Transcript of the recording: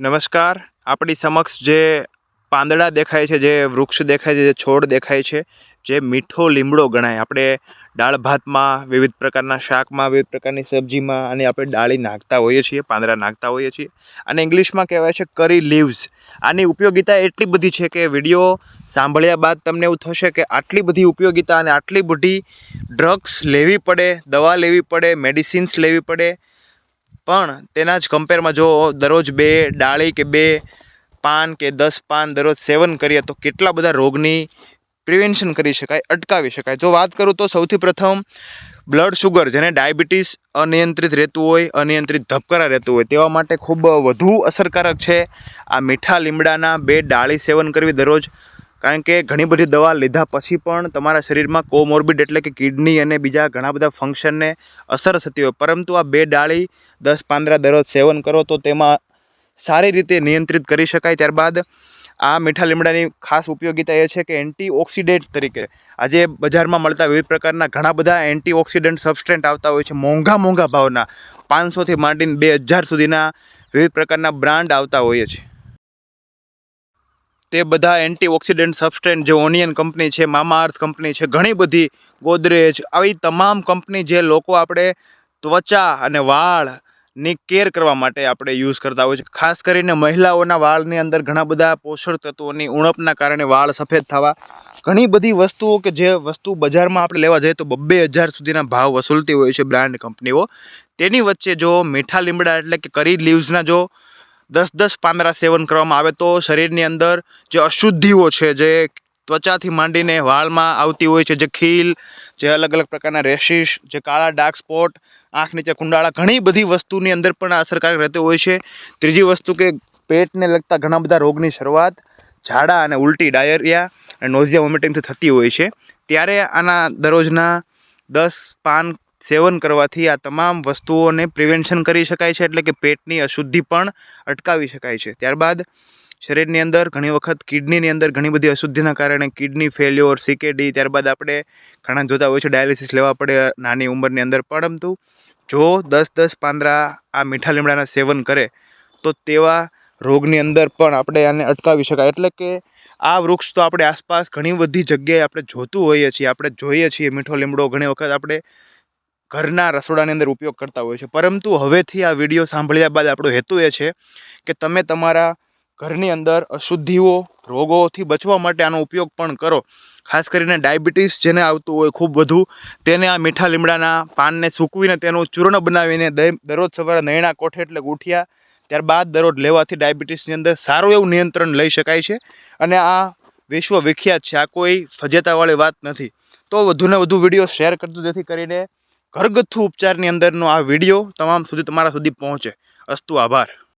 નમસ્કાર. આપણી સમક્ષ જે પાંદડા દેખાય છે, જે વૃક્ષ દેખાય છે, જે છોડ દેખાય છે, જે મીઠો લીમડો ગણાય. આપણે દાળ ભાતમાં વિવિધ પ્રકારના શાકમાં, વિવિધ પ્રકારની સબ્જીમાં અને આપણે ડાળી નાખતા હોઈએ છીએ, પાંદડા નાખતા હોઈએ છીએ. અને ઇંગ્લિશમાં કહેવાય છે કરી લીવ્સ આની ઉપયોગિતા એટલી બધી છે કે વીડિયો સાંભળ્યા બાદ તમને એવું થશે કે આટલી બધી ઉપયોગિતા અને આટલી બધી ડ્રગ્સ લેવી પડે, દવા લેવી પડે મેડિસિન્સ લેવી પડે પણ તેના જ કમ્પેરમાં જો દરરોજ બે ડાળી કે બે પાન કે દસ પાન દરરોજ સેવન કરીએ તો કેટલા બધા રોગની પ્રિવેન્શન કરી શકાય, અટકાવી શકાય. જો વાત કરું તો સૌથી પ્રથમ બ્લડ શુગર જેને ડાયાબિટીસ અનિયંત્રિત રહેતું હોય, અનિયંત્રિત ધબકારા રહેતું હોય, તેવા માટે ખૂબ વધુ અસરકારક છે. આ મીઠા લીમડાના બે ડાળી સેવન કરવી દરરોજ કારણ કે ઘણી બધી દવા લીધા પછી પણ તમારા શરીરમાં કોમોર્બિડ એટલે કે કિડની અને બીજા ઘણા બધા ફંક્શનને અસર થતી હોય. પરંતુ આ બે ડાળી દસ પાંદડા દરરોજ સેવન કરો તો તેમાં સારી રીતે નિયંત્રિત કરી શકાય. ત્યારબાદ આ મીઠા લીમડાની ખાસ ઉપયોગિતા એ છે કે એન્ટીઓક્સિડન્ટ તરીકે આજે બજારમાં મળતા વિવિધ પ્રકારના ઘણા બધા એન્ટીઓક્સિડન્ટ સબસ્ટેન્ટ આવતા હોય છે. મોંઘા મોંઘા ભાવના પાંચસોથી માંડીને બે હજાર સુધીના વિવિધ પ્રકારના બ્રાન્ડ આવતા હોઈએ છે. તે બધા એન્ટીઓક્સિડન્ટ સબસ્ટેન્ટ જે ઓનિયન કંપની છે, મામા અર્થ કંપની છે, ઘણી બધી ગોદરેજ, આવી તમામ કંપની જે લોકો આપણે ત્વચા અને વાળની કેર કરવા માટે આપણે યુઝ કરતા હોય છે. ખાસ કરીને મહિલાઓના વાળની અંદર ઘણા બધા પોષણ તત્વોની ઉણપના કારણે વાળ સફેદ થવા, ઘણી બધી વસ્તુઓ કે જે વસ્તુ બજારમાં આપણે લેવા જઈએ તો બબ્બે હજાર સુધીના ભાવ વસૂલતી હોય છે બ્રાન્ડ કંપનીઓ. તેની વચ્ચે જો મીઠા લીમડા એટલે કે કરી લીવ્સના જો દસ દસ પામેરા સેવન કરવામાં આવે તો શરીરની અંદર જે અશુદ્ધિઓ છે, જે ત્વચાથી માંડીને વાળમાં આવતી હોય છે, જે ખીલ, જે અલગ અલગ પ્રકારના રેશિસ જે કાળા ડાર્ક સ્પોટ, આંખ નીચે કુંડાળા, ઘણી બધી વસ્તુની અંદર પણ અસરકારક રહેતી હોય છે. ત્રીજી વસ્તુ કે પેટને લગતા ઘણા બધા રોગની શરૂઆત ઝાડા અને ઉલટી, ડાયરિયા અને નોઝિયા વોમિટિંગથી થતી હોય છે. ત્યારે આના દરરોજના દસ પાન સેવન કરવાથી આ તમામ વસ્તુઓને પ્રિવેન્શન કરી શકાય છે, એટલે કે પેટની અશુદ્ધિ પણ અટકાવી શકાય છે. ત્યારબાદ શરીરની અંદર ઘણી વખત કિડનીની અંદર ઘણી બધી અશુદ્ધિના કારણે કિડની ફેલ્યોર, સીકેડી, ત્યારબાદ આપણે ઘણા જોતા હોય છે, ડાયાલિસિસ લેવા પડે નાની ઉંમરની અંદર. પરંતુ જો દસ દસ, પાંદરા આ મીઠા લીમડાના સેવન કરે, તો તેવા રોગની અંદર પણ આપણે આને અટકાવી શકાય. એટલે કે આ વૃક્ષ તો આપણે આસપાસ ઘણી બધી જગ્યાએ આપણે જોતું હોઈએ છીએ, આપણે જોઈએ છીએ મીઠો લીમડો. ઘણી વખત આપણે ઘરના રસોડાની અંદર ઉપયોગ કરતા હોય છે. પરંતુ હવેથી આ વીડિયો સાંભળ્યા બાદ આપણો હેતુ એ છે કે તમે તમારા ઘરની અંદર અશુદ્ધિઓ, રોગોથી બચવા માટે આનો ઉપયોગ પણ કરો. ખાસ કરીને ડાયાબિટીસ જેને આવતું હોય ખૂબ વધુ, તેને આ મીઠા લીમડાના પાનને સૂકવીને તેનું ચૂર્ણ બનાવીને દરરોજ સવારે નૈણા કોઠે એટલે ઉઠ્યા ત્યારબાદ દરરોજ લેવાથી ડાયાબિટીસની અંદર સારું એવું નિયંત્રણ લઈ શકાય છે. અને આ વિશ્વ વિખ્યાત છે, આ કોઈ ફજેતાવાળી વાત નથી. તો વધુને વધુ વીડિયો શેર કરજો જેથી કરીને ઘરગથ્થુ ઉપચારની અંદરનો આ વીડિયો તમામ સુધી તમારા સુધી પહોંચે. અસ્તુ આભાર.